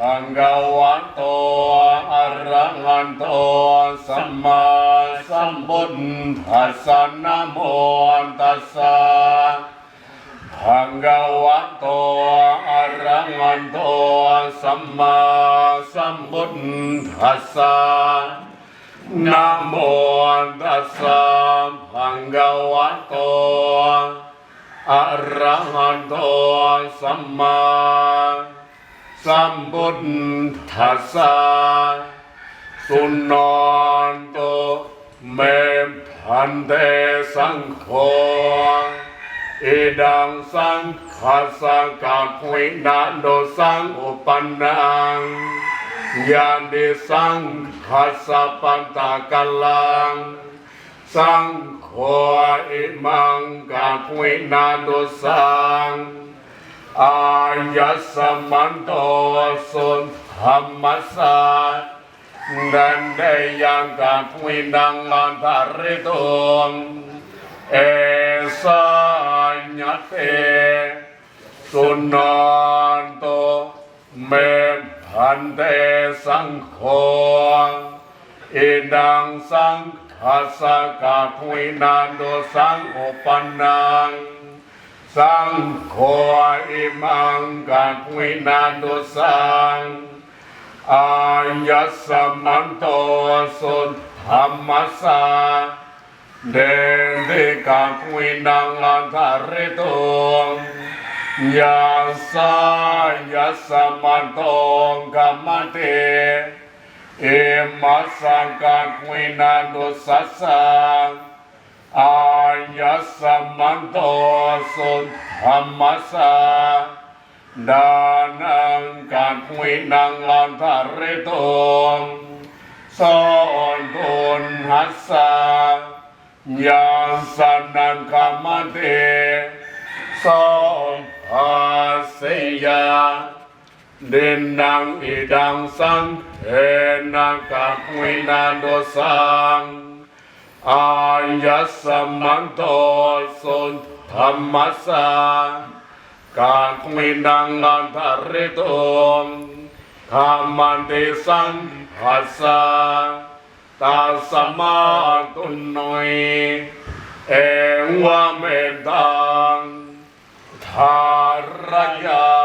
อังกวันโตอระหันโตสัมมาสัมพุทธัสสะนะโมตัสสะอังกวันโตอะระหันโตสัมมาสัมพุทธัสสะนะโมตัสสะอังกวันโตอะระหันโตสัมมา สัมพุทธัสสะสุนนโตเมพันเตสังโฆอิดังสังขัสสะกะคุยนาโดสังอุปันนังยานดิสังขัสปันตะกัลังสังโฆอิมังกะคุยนาโดสังอา ยัสสมันโตสุนธรรมสาดันเดยังกาคุยนังลันทาริตุงเอสายญเตสุนันโตเมพันเตสังโฆอิดังสังขัสสะกาคุยนันโดสังอุปนัง สังโฆอิมังกัปวินานุสังอายัสมันโตสุนธรรมสาเดดิกัปวินังลันทาริตุงยาสายัสมันโตกัมมเตเอมัสสังกัปวินานุสัสสัง สสมันโตสุธรรมสาดานังกัดวินังลันทาริตุงสอนตุนหัสสะยาสนังคามเตสอนภาสิยาเดนนังอิดังสังเทนังกัปวินาโดสัง อายัสมันโตสุนธรรมสาการมินังลันทาริตุมธรรมันติสังหัสสะตาสมาตุนอยเอวเมตังทารยา